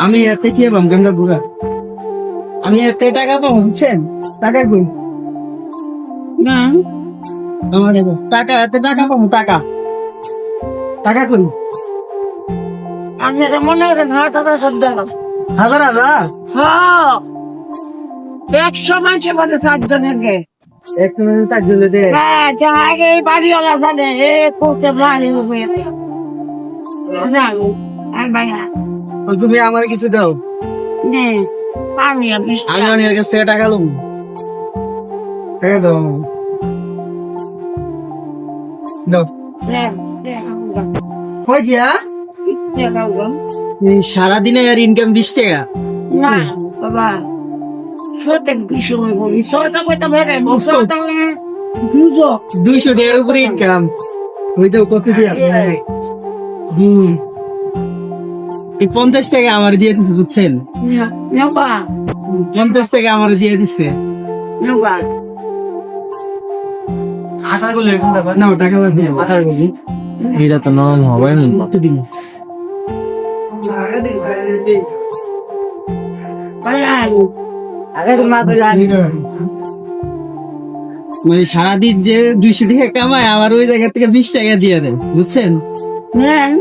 আমি এতে কি পাম? গঙ্গা বুড়া আমি এতে টাকা পাবো বুঝছেন? টাকা কই? না। আমার টাকা এতে টাকা পাবো টাকা। টাকা কই? আমি তো মনে করেন হাত হাতে শব্দ হাজার হাজার? হ্যাঁ। একশো মানুষের মধ্যে চারজনের গে একটু চার জনে দে হ্যাঁ যা আগে এই বাড়িওয়ালা জানে এ করতে বাড়ি হবে ভাইয়া ও, তুমি আমার কিছু দাও। আমি আমি কাছ থেকে টাকা লম। টাকা দাও সারাদিনে আর ইনকাম বিশ টাকা? না বাবা সত্যি বিষয় বলি। সরকার কইতে বেড়ে? সরকার দুজো দুইশো। টাকার উপরে ইনকাম ওই তো কত দিয়া হুম। এই পঞ্চাশ টাকা আমার দিয়ে দিচ্ছে বুঝছেন? পঞ্চাশ টাকা আমার দিয়ে এটা তো হবে মা মানে সারাদিন যে দুইশো টাকা কামায় আমার ওই জায়গা থেকে বিশ টাকা দিয়ে দেন বুঝছেন? নেন